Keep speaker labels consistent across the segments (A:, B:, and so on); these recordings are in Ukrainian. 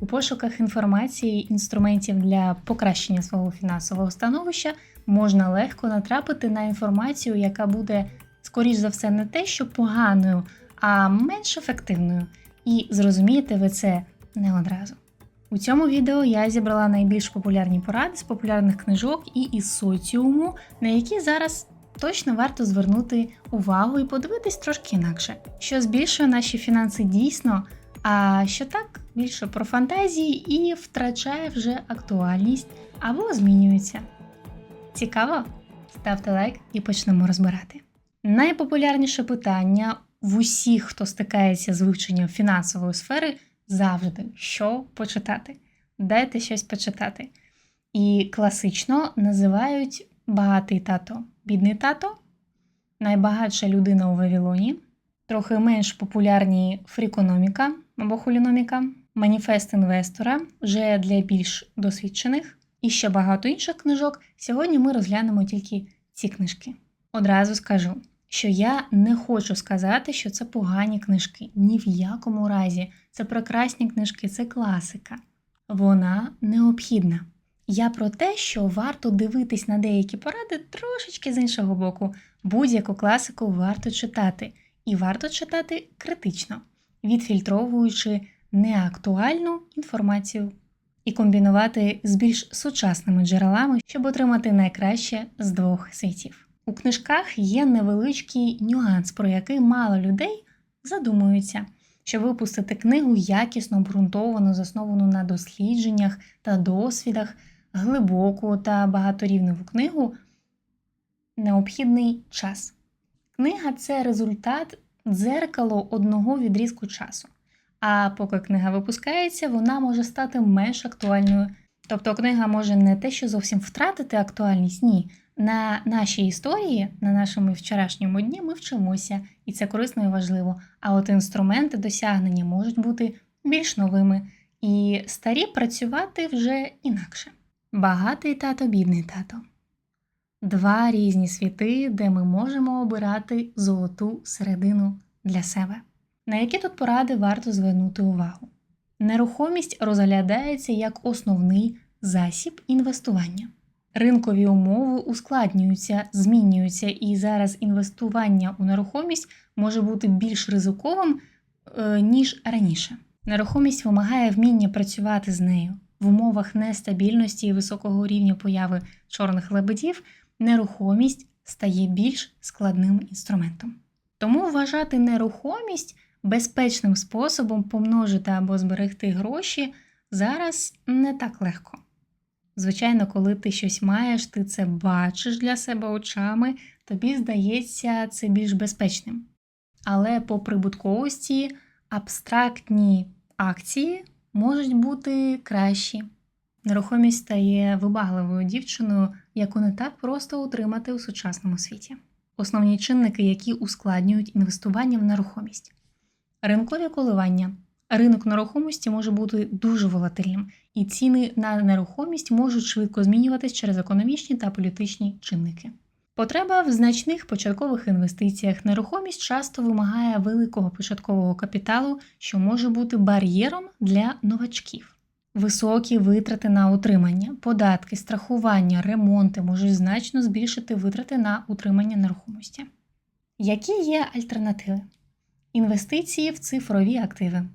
A: У пошуках інформації і інструментів для покращення свого фінансового становища можна легко натрапити на інформацію, яка буде, скоріш за все, не те, що поганою, а менш ефективною. І зрозумієте ви це не одразу. У цьому відео я зібрала найбільш популярні поради з популярних книжок і із соціуму, на які зараз точно варто звернути увагу і подивитись трошки інакше, що збільшує наші фінанси дійсно, а що так більше про фантазії і втрачає вже актуальність або змінюється. Цікаво? Ставте лайк і почнемо розбирати. Найпопулярніше питання в усіх, хто стикається з вивченням фінансової сфери, завжди що почитати. Дайте щось почитати. І класично називають багатий тато, бідний тато, найбагатша людина у Вавилоні, трохи менш популярні фрікономіка або хуліноміка, маніфест інвестора вже для більш досвідчених і ще багато інших книжок. Сьогодні ми розглянемо тільки ці книжки. Одразу скажу, що я не хочу сказати, що це погані книжки. Ні в якому разі. Це прекрасні книжки, це класика. Вона необхідна. Я про те, що варто дивитись на деякі поради трошечки з іншого боку. Будь-яку класику варто читати, і варто читати критично, відфільтровуючи неактуальну інформацію і комбінувати з більш сучасними джерелами, щоб отримати найкраще з двох світів. У книжках є невеличкий нюанс, про який мало людей задумуються. Щоб випустити книгу якісно обґрунтовану, засновану на дослідженнях та досвідах, глибоку та багаторівневу книгу, необхідний час. Книга це результат дзеркало одного відрізку часу. А поки книга випускається, вона може стати менш актуальною. Тобто книга може не те, що зовсім втратити актуальність, ні. На нашій історії, на нашому вчорашньому дні ми вчимося, і це корисно і важливо. А от інструменти досягнення можуть бути більш новими, і старі працювати вже інакше. Багатий тато, бідний тато. Два різні світи, де ми можемо обирати золоту середину для себе. На які тут поради варто звернути увагу? Нерухомість розглядається як основний засіб інвестування. Ринкові умови ускладнюються, змінюються, і зараз інвестування у нерухомість може бути більш ризиковим, е, ніж раніше. Нерухомість вимагає вміння працювати з нею. В умовах нестабільності і високого рівня появи чорних лебедів нерухомість стає більш складним інструментом. Тому вважати нерухомість безпечним способом помножити або зберегти гроші зараз не так легко. Звичайно, коли ти щось маєш, ти це бачиш для себе очами, тобі здається це більш безпечним. Але по прибутковості абстрактні акції можуть бути кращі. Нерухомість стає вибагливою дівчиною, яку не так просто утримати у сучасному світі. Основні чинники, які ускладнюють інвестування в нерухомість. Ринкові коливання. Ринок нерухомості може бути дуже волатильним, і ціни на нерухомість можуть швидко змінюватись через економічні та політичні чинники. Потреба в значних початкових інвестиціях нерухомість часто вимагає великого початкового капіталу, що може бути бар'єром для новачків. Високі витрати на утримання, податки, страхування, ремонти можуть значно збільшити витрати на утримання нерухомості. Які є альтернативи? Інвестиції в цифрові активи.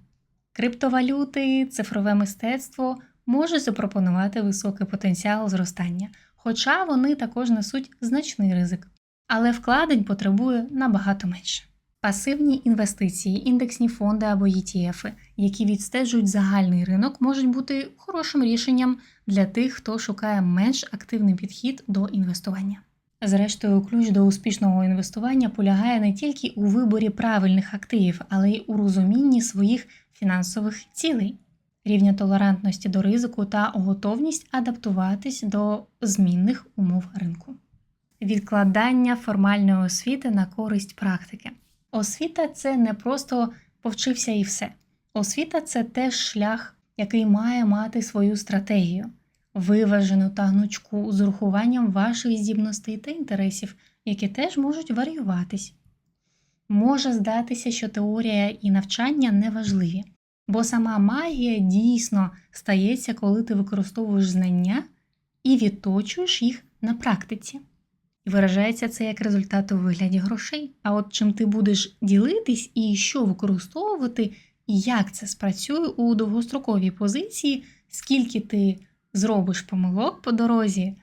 A: Криптовалюти, цифрове мистецтво можуть запропонувати високий потенціал зростання, хоча вони також несуть значний ризик, але вкладень потребує набагато менше. Пасивні інвестиції, індексні фонди або ETF, які відстежують загальний ринок, можуть бути хорошим рішенням для тих, хто шукає менш активний підхід до інвестування. Зрештою, ключ до успішного інвестування полягає не тільки у виборі правильних активів, але й у розумінні своїх фінансових цілей, рівня толерантності до ризику та готовність адаптуватись до змінних умов ринку. Відкладання формальної освіти на користь практики. Освіта це не просто повчився і все. Освіта це теж шлях, який має мати свою стратегію, виважену та гнучку з урахуванням ваших здібностей та інтересів, які теж можуть варіюватись. Може здатися, що теорія і навчання не важливі. Бо сама магія дійсно стається, коли ти використовуєш знання і відточуєш їх на практиці. І виражається це як результат у вигляді грошей. А от чим ти будеш ділитись і що використовувати, і як це спрацює у довгостроковій позиції, скільки ти зробиш помилок по дорозі,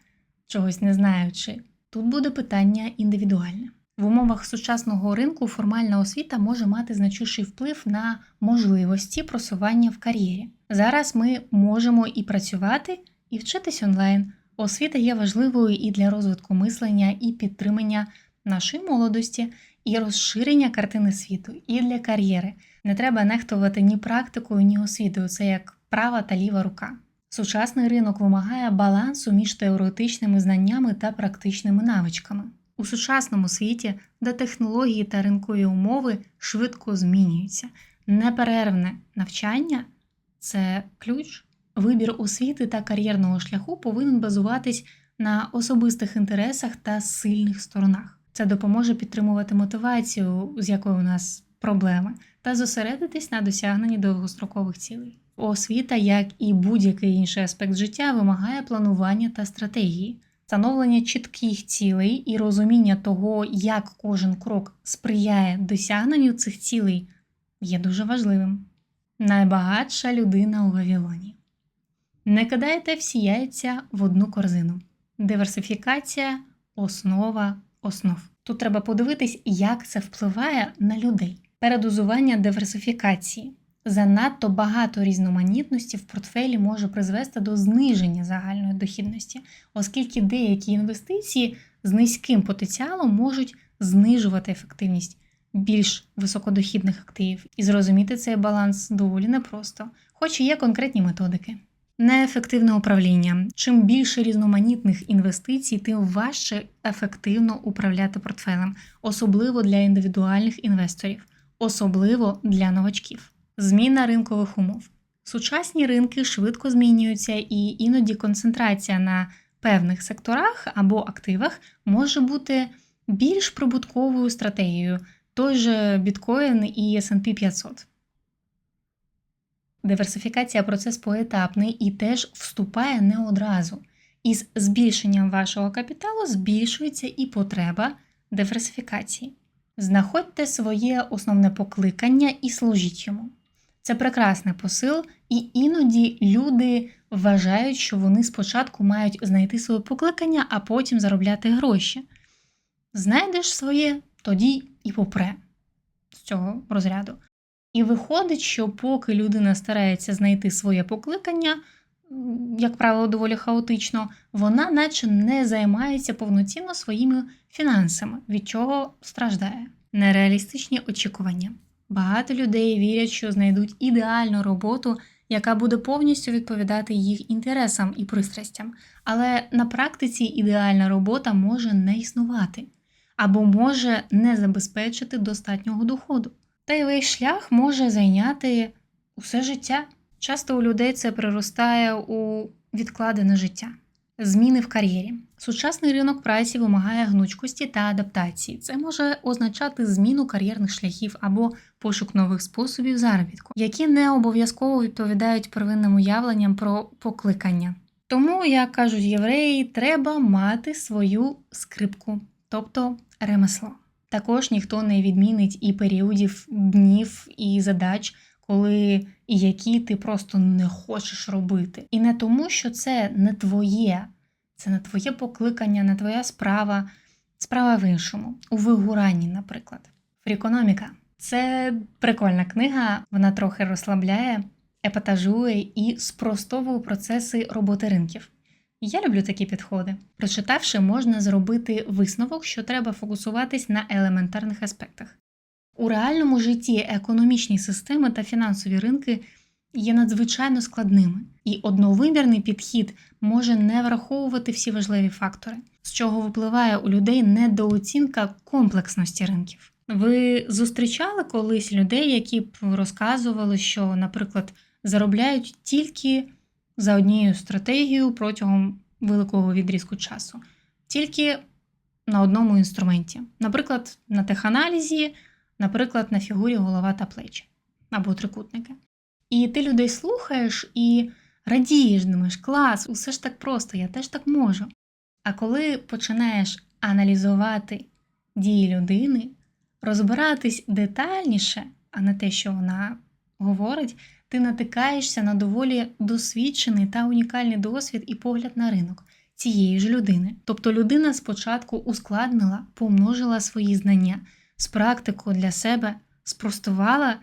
A: чогось не знаючи, тут буде питання індивідуальне. В умовах сучасного ринку формальна освіта може мати значущий вплив на можливості просування в кар'єрі. Зараз ми можемо і працювати, і вчитись онлайн. Освіта є важливою і для розвитку мислення, і підтримання нашої молодості, і розширення картини світу, і для кар'єри. Не треба нехтувати ні практикою, ні освітою. Це як права та ліва рука. Сучасний ринок вимагає балансу між теоретичними знаннями та практичними навичками. У сучасному світі, де технології та ринкові умови швидко змінюються, неперервне навчання це ключ. Вибір освіти та кар'єрного шляху повинен базуватись на особистих інтересах та сильних сторонах. Це допоможе підтримувати мотивацію, з якою у нас проблеми, та зосередитись на досягненні довгострокових цілей. Освіта, як і будь-який інший аспект життя, вимагає планування та стратегії, встановлення чітких цілей і розуміння того, як кожен крок сприяє досягненню цих цілей, є дуже важливим. Найбагатша людина у Вавилоні. Не кидайте всі яйця в одну корзину. Диверсифікація основа основ. Тут треба подивитись, як це впливає на людей. Передозування диверсифікації. Занадто багато різноманітності в портфелі може призвести до зниження загальної дохідності, оскільки деякі інвестиції з низьким потенціалом можуть знижувати ефективність більш високодохідних активів. І зрозуміти цей баланс доволі непросто, хоч і є конкретні методики. Неефективне управління. Чим більше різноманітних інвестицій, тим важче ефективно управляти портфелем, особливо для індивідуальних інвесторів, особливо для новачків. Зміна ринкових умов. Сучасні ринки швидко змінюються, і іноді концентрація на певних секторах або активах може бути більш прибутковою стратегією, той же біткоін і SP 500. Диверсифікація процес поетапний і теж вступає не одразу. Із збільшенням вашого капіталу збільшується і потреба диверсифікації. Знаходьте своє основне покликання і служіть йому. Це прекрасний посил, і іноді люди вважають, що вони спочатку мають знайти своє покликання, а потім заробляти гроші. Знайдеш своє, тоді і попре з цього розряду. І виходить, що поки людина старається знайти своє покликання, як правило, доволі хаотично, вона наче не займається повноцінно своїми фінансами, від чого страждає. Нереалістичні очікування. Багато людей вірять, що знайдуть ідеальну роботу, яка буде повністю відповідати їх інтересам і пристрастям, але на практиці ідеальна робота може не існувати або може не забезпечити достатнього доходу. Та й весь шлях може зайняти усе життя. Часто у людей це приростає у відкладене життя. Зміни в кар'єрі. Сучасний ринок праці вимагає гнучкості та адаптації. Це може означати зміну кар'єрних шляхів або пошук нових способів заробітку, які не обов'язково відповідають первинним уявленням про покликання. Тому, як кажуть євреї, треба мати свою скрипку, тобто ремесло. Також ніхто не відмінить і періодів днів і задач, коли і які ти просто не хочеш робити. І не тому, що це не твоє, це не твоє покликання, не твоя справа, справа в іншому, у вигуранні, наприклад. Фрікономіка це прикольна книга, вона трохи розслабляє, епатажує і спростовує процеси роботи ринків. Я люблю такі підходи. Прочитавши, можна зробити висновок, що треба фокусуватись на елементарних аспектах. У реальному житті економічні системи та фінансові ринки є надзвичайно складними, і одновимірний підхід може не враховувати всі важливі фактори, з чого випливає у людей недооцінка комплексності ринків. Ви зустрічали колись людей, які б розказували, що, наприклад, заробляють тільки за однією стратегією протягом великого відрізку часу, тільки на одному інструменті, наприклад, на теханалізі, наприклад, на фігурі голова та плечі або трикутники. І ти людей слухаєш і радієш, думаєш, клас, усе ж так просто, я теж так можу. А коли починаєш аналізувати дії людини, розбиратись детальніше, а не те, що вона говорить, ти натикаєшся на доволі досвідчений та унікальний досвід і погляд на ринок цієї ж людини. Тобто людина спочатку ускладнила, помножила свої знання з практикою для себе, спростувала,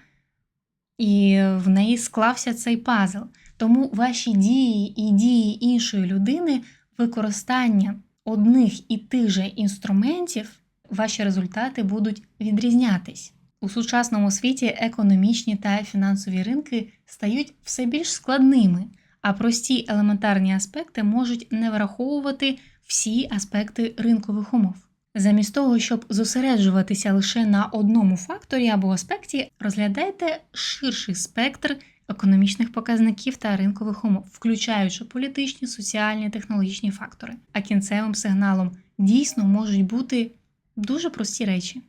A: і в неї склався цей пазл. Тому ваші дії і дії іншої людини, використання одних і тих же інструментів, ваші результати будуть відрізнятись. У сучасному світі економічні та фінансові ринки стають все більш складними, а прості елементарні аспекти можуть не враховувати всі аспекти ринкових умов. Замість того, щоб зосереджуватися лише на одному факторі або аспекті, розглядайте ширший спектр економічних показників та ринкових умов, включаючи політичні, соціальні, технологічні фактори. А кінцевим сигналом дійсно можуть бути дуже прості речі.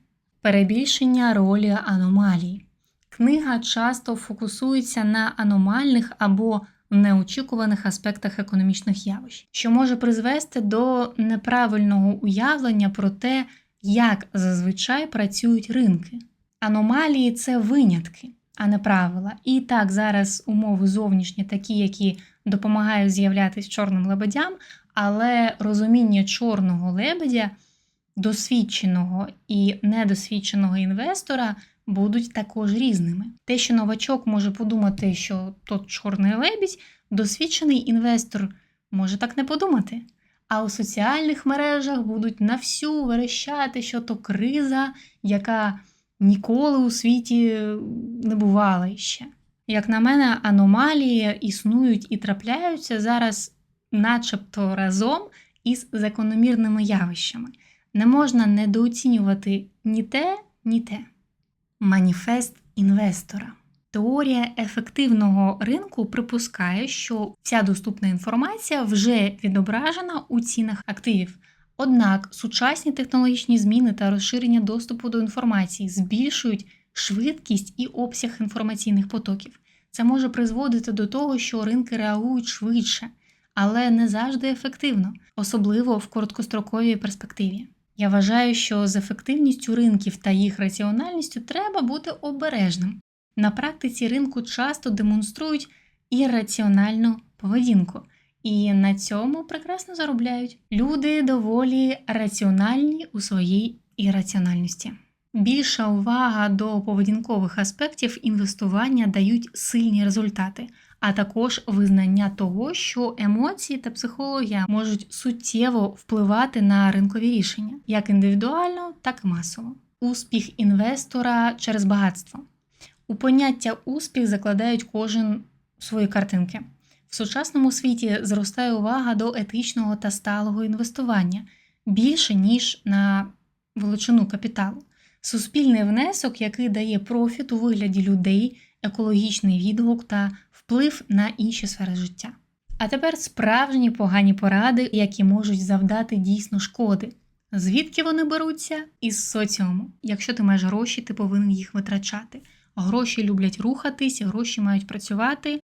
A: Перебільшення ролі аномалії. Книга часто фокусується на аномальних або неочікуваних аспектах економічних явищ, що може призвести до неправильного уявлення про те, як зазвичай працюють ринки. Аномалії це винятки, а не правила. І так, зараз умови зовнішні такі, які допомагають з'являтися чорним лебедям, але розуміння чорного лебедя, досвідченого і недосвідченого інвестора будуть також різними. Те, що новачок може подумати, що тот чорний лебідь, досвідчений інвестор може так не подумати. А у соціальних мережах будуть на всю верещати, що то криза, яка ніколи у світі не бувала ще. Як на мене, аномалії існують і трапляються зараз, начебто разом із закономірними явищами. Не можна недооцінювати ні те, ні те. Маніфест інвестора. Теорія ефективного ринку припускає, що вся доступна інформація вже відображена у цінах активів. Однак сучасні технологічні зміни та розширення доступу до інформації збільшують швидкість і обсяг інформаційних потоків. Це може призводити до того, що ринки реагують швидше, але не завжди ефективно, особливо в короткостроковій перспективі. Я вважаю, що з ефективністю ринків та їх раціональністю треба бути обережним. На практиці ринку часто демонструють ірраціональну поведінку, і на цьому прекрасно заробляють. Люди доволі раціональні у своїй ірраціональності. Більша увага до поведінкових аспектів інвестування дають сильні результати, а також визнання того, що емоції та психологія можуть суттєво впливати на ринкові рішення, як індивідуально, так і масово. Успіх інвестора через багатство. У поняття успіх закладають кожен свої картинки. В сучасному світі зростає увага до етичного та сталого інвестування більше, ніж на величину капіталу. Суспільний внесок, який дає профіт у вигляді людей, екологічний відгук та вплив на інші сфери життя. А тепер справжні погані поради, які можуть завдати дійсно шкоди. Звідки вони беруться? Із соціуму. Якщо ти маєш гроші, ти повинен їх витрачати. Гроші люблять рухатись, гроші мають працювати.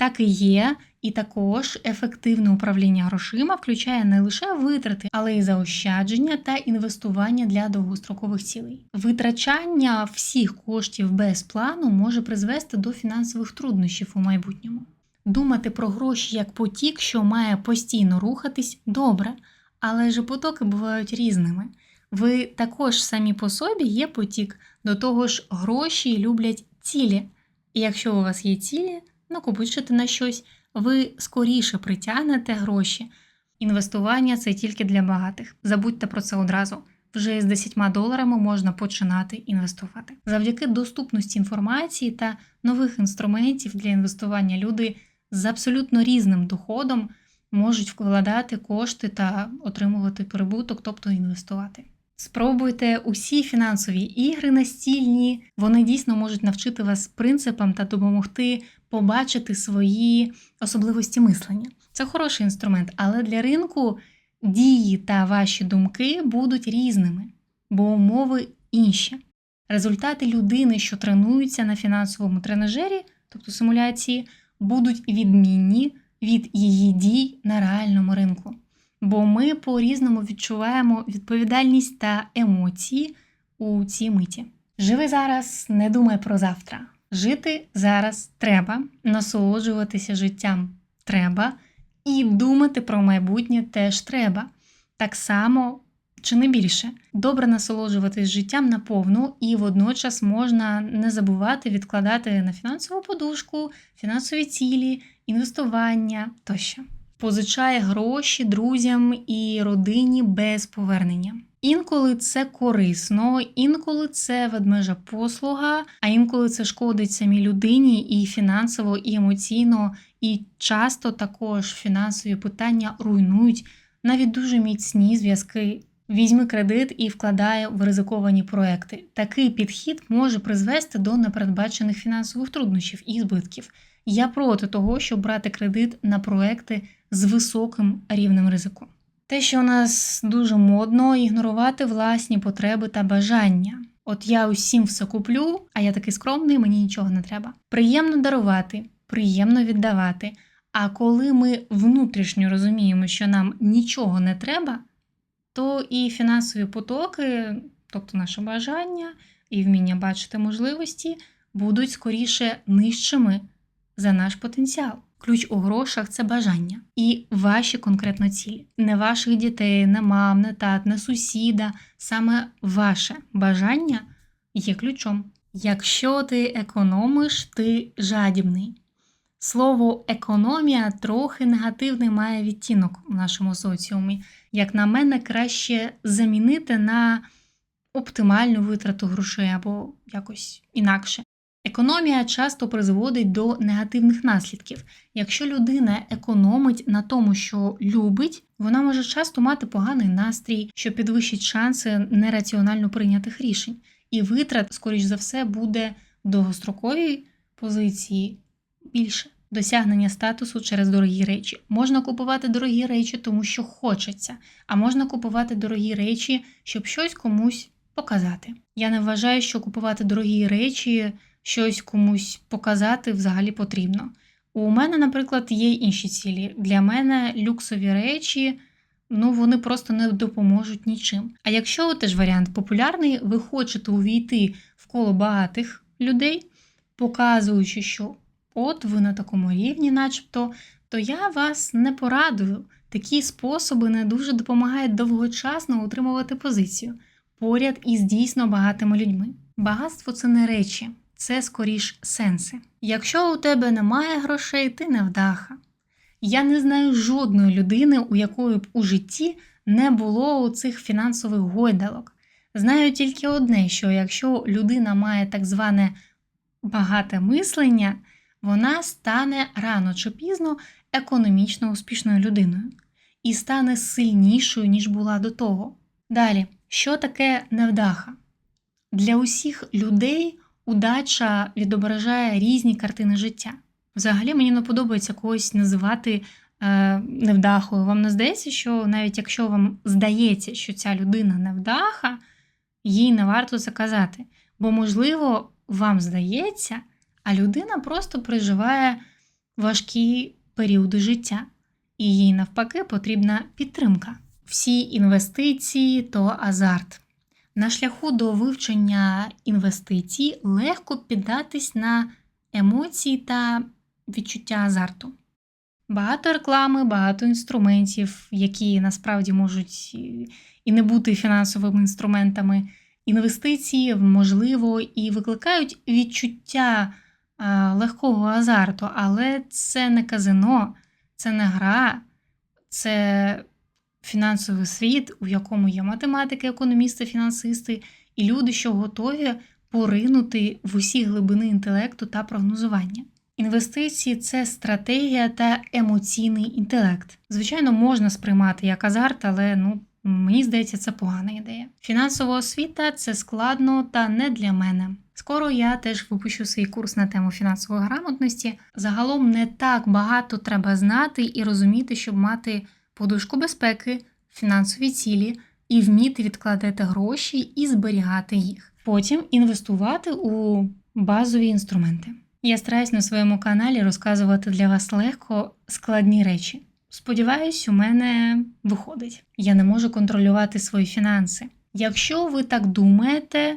A: Так і є, і також ефективне управління грошима включає не лише витрати, але й заощадження та інвестування для довгострокових цілей. Витрачання всіх коштів без плану може призвести до фінансових труднощів у майбутньому. Думати про гроші як потік, що має постійно рухатись, добре, але ж потоки бувають різними. Ви також самі по собі є потік, до того ж, гроші люблять цілі. І якщо у вас є цілі, накопичити на щось, ви скоріше притягнете гроші. Інвестування це тільки для багатих. Забудьте про це одразу. Вже з 10 доларами можна починати інвестувати. Завдяки доступності інформації та нових інструментів для інвестування люди з абсолютно різним доходом можуть вкладати кошти та отримувати прибуток, тобто інвестувати. Спробуйте усі фінансові ігри настільні, вони дійсно можуть навчити вас принципам та допомогти побачити свої особливості мислення. Це хороший інструмент, але для ринку дії та ваші думки будуть різними, бо умови інші. Результати людини, що тренуються на фінансовому тренажері, тобто симуляції, будуть відмінні від її дій на реальному ринку. Бо ми по-різному відчуваємо відповідальність та емоції у цій миті. Живи зараз, не думай про завтра. Жити зараз треба, насолоджуватися життям треба, і думати про майбутнє теж треба. Так само чи не більше. Добре насолоджуватись життям наповну, і водночас можна не забувати відкладати на фінансову подушку, фінансові цілі, інвестування тощо. Позичає гроші друзям і родині без повернення. Інколи це корисно, інколи це ведмежа послуга, а інколи це шкодить самій людині і фінансово, і емоційно, і часто також фінансові питання руйнують навіть дуже міцні зв'язки. Візьми кредит і вкладає в ризиковані проекти. Такий підхід може призвести до непередбачених фінансових труднощів і збитків. Я проти того, щоб брати кредит на проекти з високим рівнем ризику. Те, що у нас дуже модно ігнорувати власні потреби та бажання. От я усім все куплю, а я такий скромний, мені нічого не треба. Приємно дарувати, приємно віддавати. А коли ми внутрішньо розуміємо, що нам нічого не треба, то і фінансові потоки, тобто наше бажання і вміння бачити можливості, будуть скоріше нижчими за наш потенціал. Ключ у грошах це бажання і ваші конкретно цілі. Не ваших дітей, не мам, не тат, не сусіда. Саме ваше бажання є ключом. Якщо ти економиш, ти жадібний. Слово економія трохи негативний має відтінок у нашому соціумі. Як на мене, краще замінити на оптимальну витрату грошей або якось інакше. Економія часто призводить до негативних наслідків. Якщо людина економить на тому, що любить, вона може часто мати поганий настрій, що підвищить шанси нераціонально прийнятих рішень. І витрат, скоріш за все, буде в довгостроковій позиції більше. Досягнення статусу через дорогі речі. Можна купувати дорогі речі, тому що хочеться, а можна купувати дорогі речі, щоб щось комусь показати. Я не вважаю, що купувати дорогі речі щось комусь показати взагалі потрібно. У мене, наприклад, є інші цілі. Для мене люксові речі, ну вони просто не допоможуть нічим. А якщо теж варіант популярний, ви хочете увійти в коло багатих людей, показуючи, що от ви на такому рівні, начебто, то я вас не порадую. Такі способи не дуже допомагають довгочасно утримувати позицію поряд із дійсно багатими людьми. Багатство це не речі, це скоріш сенси. Якщо у тебе немає грошей, ти невдаха. Я не знаю жодної людини, у якої б у житті не було цих фінансових гойдалок. Знаю тільки одне: що якщо людина має так зване багате мислення, вона стане рано чи пізно економічно успішною людиною і стане сильнішою, ніж була до того. Далі, що таке невдаха? Для усіх людей удача відображає різні картини життя. Взагалі мені не подобається когось називати е, невдахою. Вам не здається, що навіть якщо вам здається, що ця людина невдаха, їй не варто це казати. Бо, можливо, вам здається, а людина просто переживає важкі періоди життя, і їй навпаки потрібна підтримка. Всі інвестиції то азарт. На шляху до вивчення інвестицій легко піддатись на емоції та відчуття азарту. Багато реклами, багато інструментів, які насправді можуть і не бути фінансовими інструментами. Інвестиції, можливо, і викликають відчуття легкого азарту, але це не казино, це не гра, це фінансовий світ, у якому є математики, економісти, фінансисти і люди, що готові поринути в усі глибини інтелекту та прогнозування. Інвестиції це стратегія та емоційний інтелект. Звичайно, можна сприймати як азарт, але ну. Мені здається, це погана ідея. Фінансова освіта це складно та не для мене. Скоро я теж випущу свій курс на тему фінансової грамотності. Загалом не так багато треба знати і розуміти, щоб мати подушку безпеки, фінансові цілі і вміти відкладати гроші і зберігати їх. Потім інвестувати у базові інструменти. Я стараюсь на своєму каналі розказувати для вас легко складні речі. Сподіваюсь, у мене виходить. Я не можу контролювати свої фінанси. Якщо ви так думаєте,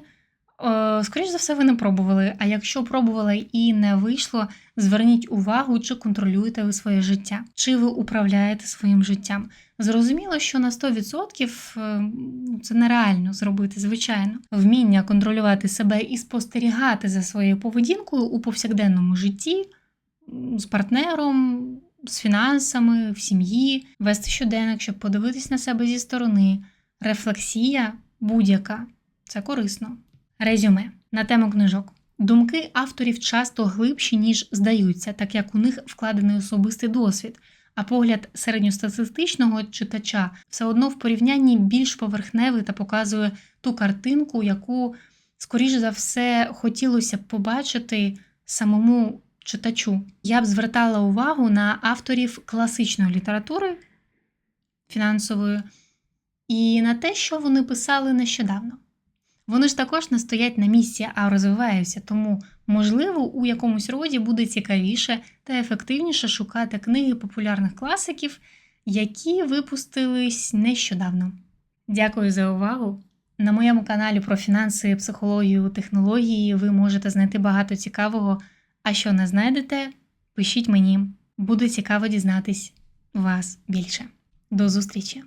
A: скоріш за все, ви не пробували. А якщо пробували і не вийшло, зверніть увагу, чи контролюєте ви своє життя, чи ви управляєте своїм життям. Зрозуміло, що на 100% е, ну, це нереально зробити, звичайно. Вміння контролювати себе і спостерігати за своєю поведінкою у повсякденному житті з партнером, з фінансами, в сім'ї, вести щоденник, щоб подивитись на себе зі сторони. Рефлексія будь-яка це корисно. Резюме на тему книжок. Думки авторів часто глибші, ніж здаються, так як у них вкладений особистий досвід, а погляд середньостатистичного читача все одно в порівнянні більш поверхневий та показує ту картинку, яку, скоріш за все, хотілося б побачити самому читачу. Я б звертала увагу на авторів класичної літератури фінансової і на те, що вони писали нещодавно. Вони ж також не стоять на місці, а розвиваються, тому, можливо, у якомусь роді буде цікавіше та ефективніше шукати книги популярних класиків, які випустились нещодавно. Дякую за увагу! На моєму каналі про фінанси, психологію, технології ви можете знайти багато цікавого. А що не знайдете, пишіть мені. Буде цікаво дізнатись вас більше. До зустрічі!